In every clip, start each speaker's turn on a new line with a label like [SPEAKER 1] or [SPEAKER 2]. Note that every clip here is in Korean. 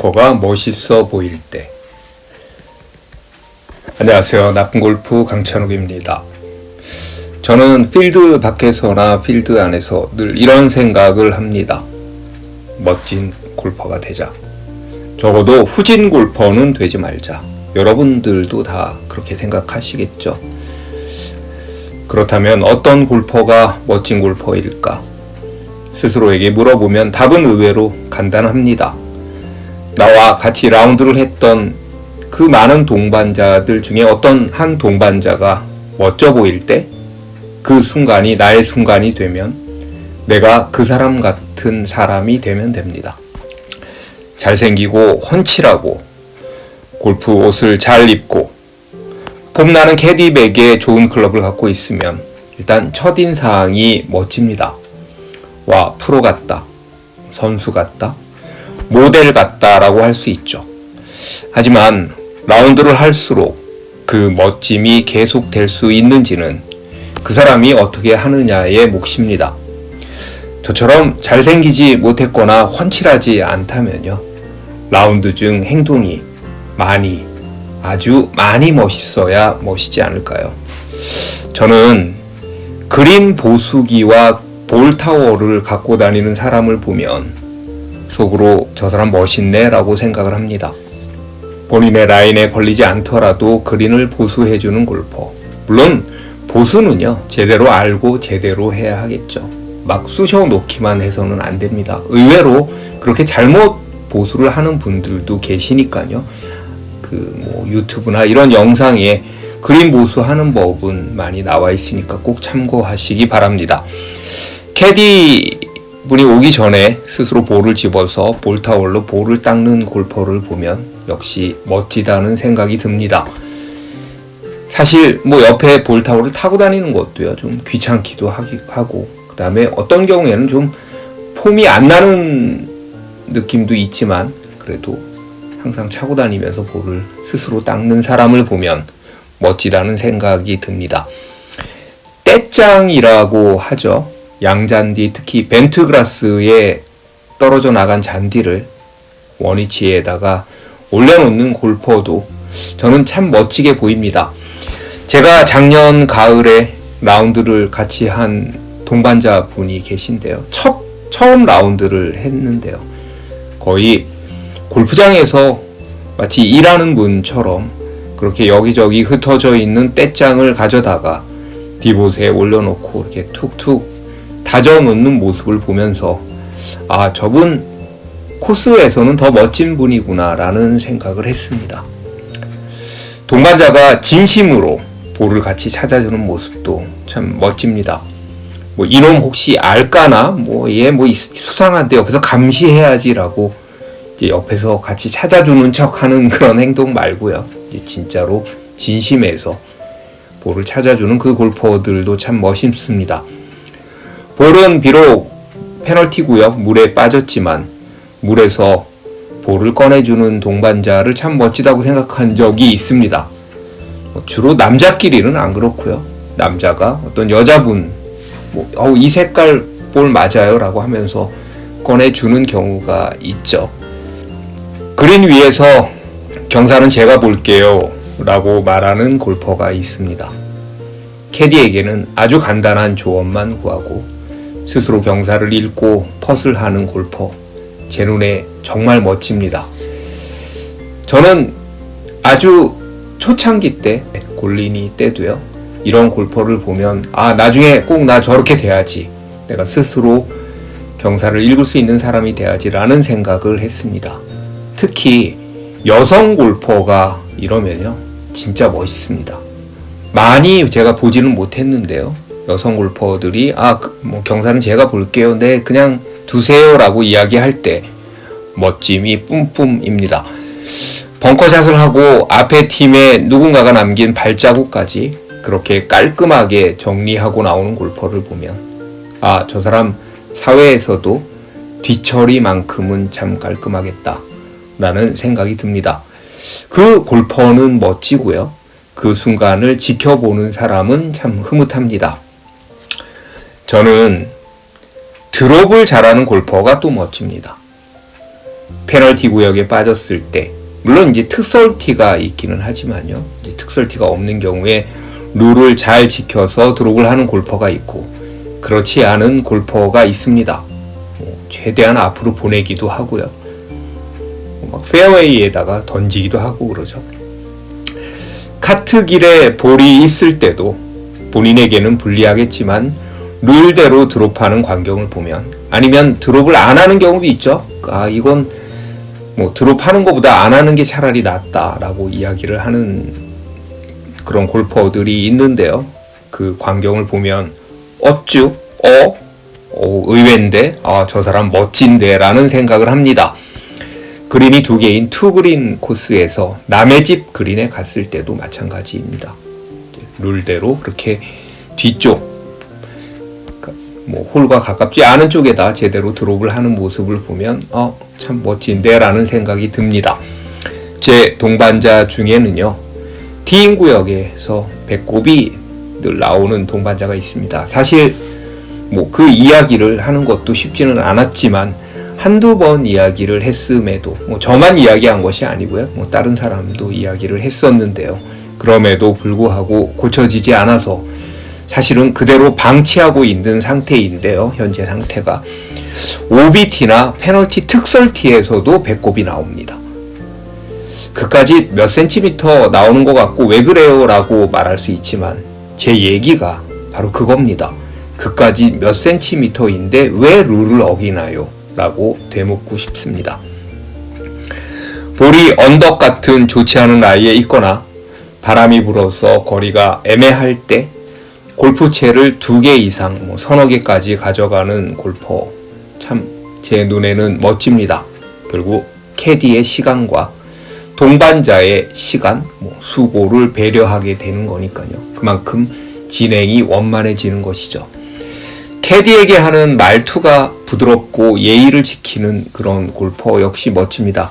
[SPEAKER 1] 골퍼가 멋있어 보일 때. 안녕하세요. 나쁜 골프 강찬욱입니다. 저는 필드 밖에서나 필드 안에서 늘 이런 생각을 합니다. 멋진 골퍼가 되자. 적어도 후진 골퍼는 되지 말자. 여러분들도 다 그렇게 생각하시겠죠? 그렇다면 어떤 골퍼가 멋진 골퍼일까? 스스로에게 물어보면 답은 의외로 간단합니다. 나와 같이 라운드를 했던 그 많은 동반자들 중에 어떤 한 동반자가 멋져 보일 때 그 순간이 나의 순간이 되면 내가 그 사람 같은 사람이 되면 됩니다. 잘생기고 훤칠하고 골프 옷을 잘 입고 봄나는 캐디백에 좋은 클럽을 갖고 있으면 일단 첫인상이 멋집니다. 와, 프로 같다. 선수 같다. 모델 같다라고 할 수 있죠. 하지만 라운드를 할수록 그 멋짐이 계속될 수 있는지는 그 사람이 어떻게 하느냐의 몫입니다. 저처럼 잘생기지 못했거나 훤칠하지 않다면요. 라운드 중 행동이 많이, 아주 많이 멋있어야 멋있지 않을까요? 저는 그린 보수기와 볼타워를 갖고 다니는 사람을 보면 속으로 저 사람 멋있네 라고 생각을 합니다. 본인의 라인에 걸리지 않더라도 그린을 보수해주는 골퍼. 물론 보수는요, 제대로 알고 제대로 해야 하겠죠. 막 쑤셔 놓기만 해서는 안 됩니다. 의외로 그렇게 잘못 보수를 하는 분들도 계시니까요. 그 뭐 유튜브나 이런 영상에 그림 보수하는 법은 많이 나와 있으니까 꼭 참고하시기 바랍니다. 캐디 분이 오기 전에 스스로 볼을 집어서 볼타월로 볼을 닦는 골퍼를 보면 역시 멋지다는 생각이 듭니다. 사실 뭐 옆에 볼타워를 타고 다니는 것도요 좀 귀찮기도 하고 그 다음에 어떤 경우에는 좀 폼이 안 나는 느낌도 있지만 그래도 항상 차고 다니면서 볼을 스스로 닦는 사람을 보면 멋지다는 생각이 듭니다. 떼짱이라고 하죠. 양잔디 특히 벤트그라스에 떨어져 나간 잔디를 원위치에다가 올려놓는 골퍼도 저는 참 멋지게 보입니다. 제가 작년 가을에 라운드를 같이 한 동반자 분이 계신데요. 첫, 처음 라운드를 했는데요. 거의 골프장에서 마치 일하는 분처럼 그렇게 여기저기 흩어져 있는 떼장을 가져다가 디봇에 올려놓고 이렇게 툭툭 다져 놓는 모습을 보면서 아, 저분 코스에서는 더 멋진 분이구나라는 생각을 했습니다. 동반자가 진심으로 볼을 같이 찾아주는 모습도 참 멋집니다. 뭐 이놈 혹시 알까나 뭐얘뭐 수상한데 옆에서 감시해야지라고 이제 옆에서 같이 찾아주는 척하는 그런 행동 말고요. 진짜로 진심에서 볼을 찾아주는 그 골퍼들도 참 멋있습니다. 볼은 비록 페널티고요. 물에 빠졌지만 물에서 볼을 꺼내주는 동반자를 참 멋지다고 생각한 적이 있습니다. 뭐 주로 남자끼리는 안 그렇고요. 남자가 어떤 여자분 뭐, 어, 이 색깔 볼 맞아요라고 하면서 꺼내주는 경우가 있죠. 그린 위에서 경사는 제가 볼게요 라고 말하는 골퍼가 있습니다. 캐디에게는 아주 간단한 조언만 구하고 스스로 경사를 읽고 펫을 하는 골퍼. 제 눈에 정말 멋집니다. 저는 아주 초창기 때 골린이 때도요. 이런 골퍼를 보면 아 나중에 꼭 나 저렇게 돼야지. 내가 스스로 경사를 읽을 수 있는 사람이 돼야지라는 생각을 했습니다. 특히 여성 골퍼가 이러면요. 진짜 멋있습니다. 많이 제가 보지는 못했는데요. 여성 골퍼들이 아, 그, 뭐 경사는 제가 볼게요. 네, 그냥 두세요라고 이야기할 때 멋짐이 뿜뿜입니다. 벙커샷을 하고 앞에 팀에 누군가가 남긴 발자국까지 그렇게 깔끔하게 정리하고 나오는 골퍼를 보면 아, 저 사람 사회에서도 뒤처리만큼은 참 깔끔하겠다. 라는 생각이 듭니다. 그 골퍼는 멋지고요. 그 순간을 지켜보는 사람은 참 흐뭇합니다. 저는 드롭을 잘하는 골퍼가 또 멋집니다. 페널티 구역에 빠졌을 때 물론 이제 특설티가 있기는 하지만요. 특설티가 없는 경우에 룰을 잘 지켜서 드롭을 하는 골퍼가 있고 그렇지 않은 골퍼가 있습니다. 뭐 최대한 앞으로 보내기도 하고요. 막 페어웨이에다가 던지기도 하고 그러죠. 카트길에 볼이 있을 때도 본인에게는 불리하겠지만 룰대로 드롭하는 광경을 보면 아니면 드롭을 안 하는 경우도 있죠. 아 이건 뭐 드롭하는 것보다 안 하는 게 차라리 낫다라고 이야기를 하는 그런 골퍼들이 있는데요. 그 광경을 보면 어쭈 어, 어 의외인데 아 저 사람 멋진데라는 생각을 합니다. 그린이 두 개인 투그린 코스에서 남의 집 그린에 갔을 때도 마찬가지입니다. 룰대로 그렇게 뒤쪽 뭐 홀과 가깝지 않은 쪽에다 제대로 드롭을 하는 모습을 보면 어 참 멋진데 라는 생각이 듭니다. 제 동반자 중에는요 티인 구역에서 배꼽이 늘 나오는 동반자가 있습니다. 사실 뭐 그 이야기를 하는 것도 쉽지는 않았지만 한두 번 이야기를 했음에도 뭐 저만 이야기한 것이 아니고요. 뭐 다른 사람도 이야기를 했었는데요. 그럼에도 불구하고 고쳐지지 않아서 사실은 그대로 방치하고 있는 상태인데요. 현재 상태가 OBT나 페널티 특설티에서도 배꼽이 나옵니다. 그까지 몇 센티미터 나오는 것 같고 왜 그래요? 라고 말할 수 있지만 제 얘기가 바로 그겁니다. 그까지 몇 센티미터인데 왜 룰을 어기나요? 라고 되묻고 싶습니다. 볼이 언덕 같은 좋지 않은 라이에 있거나 바람이 불어서 거리가 애매할 때 골프채를 두 개 이상 뭐 서너 개까지 가져가는 골퍼 참 제 눈에는 멋집니다. 결국 캐디의 시간과 동반자의 시간, 뭐 수고를 배려하게 되는 거니까요. 그만큼 진행이 원만해지는 것이죠. 캐디에게 하는 말투가 부드럽고 예의를 지키는 그런 골퍼 역시 멋집니다.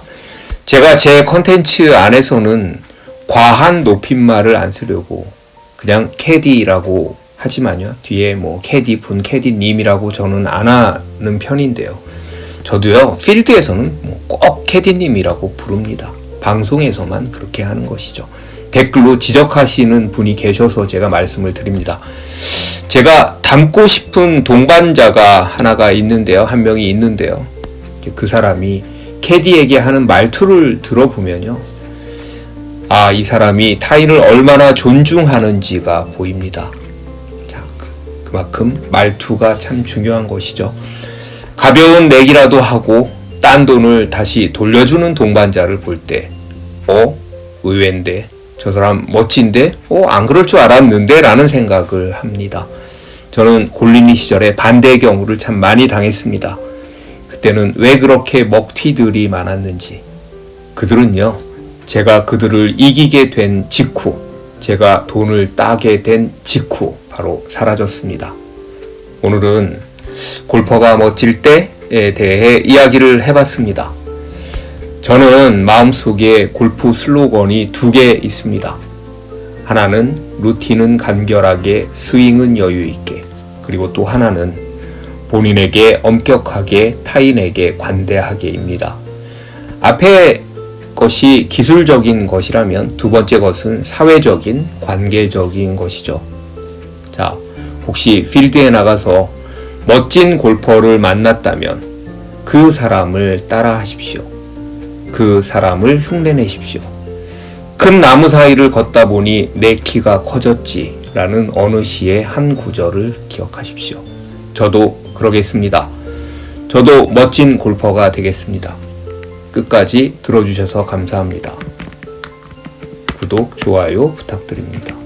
[SPEAKER 1] 제가 제 컨텐츠 안에서는 과한 높임말을 안 쓰려고 그냥 캐디라고 하지만요. 뒤에 뭐 캐디 분, 캐디 님이라고 저는 안 하는 편인데요. 저도요, 필드에서는 뭐 꼭 캐디 님이라고 부릅니다. 방송에서만 그렇게 하는 것이죠. 댓글로 지적하시는 분이 계셔서 제가 말씀을 드립니다. 제가 닮고 싶은 동반자가 하나가 있는데요. 한 명이 있는데요. 그 사람이 캐디에게 하는 말투를 들어보면요. 아, 이 사람이 타인을 얼마나 존중하는지가 보입니다. 자, 그- 그만큼 말투가 참 중요한 것이죠. 가벼운 내기라도 하고 딴 돈을 다시 돌려주는 동반자를 볼 때, 어? 의외인데? 저 사람 멋진데? 어? 안 그럴 줄 알았는데? 라는 생각을 합니다. 저는 골린이 시절에 반대의 경우를 참 많이 당했습니다. 그때는 왜 그렇게 먹튀들이 많았는지. 그들은요, 제가 그들을 이기게 된 직후, 제가 돈을 따게 된 직후, 바로 사라졌습니다. 오늘은 골퍼가 멋질 때에 대해 이야기를 해봤습니다. 저는 마음속에 골프 슬로건이 두 개 있습니다. 하나는 루틴은 간결하게, 스윙은 여유 있게. 그리고 또 하나는 본인에게 엄격하게, 타인에게 관대하게입니다. 앞에 것이 기술적인 것이라면 두 번째 것은 사회적인, 관계적인 것이죠. 자, 혹시 필드에 나가서 멋진 골퍼를 만났다면 그 사람을 따라 하십시오. 그 사람을 흉내내십시오. 큰 나무 사이를 걷다 보니 내 키가 커졌지. 라는 어느 시의 한 구절을 기억하십시오. 저도 그러겠습니다. 저도 멋진 골퍼가 되겠습니다. 끝까지 들어주셔서 감사합니다. 구독, 좋아요 부탁드립니다.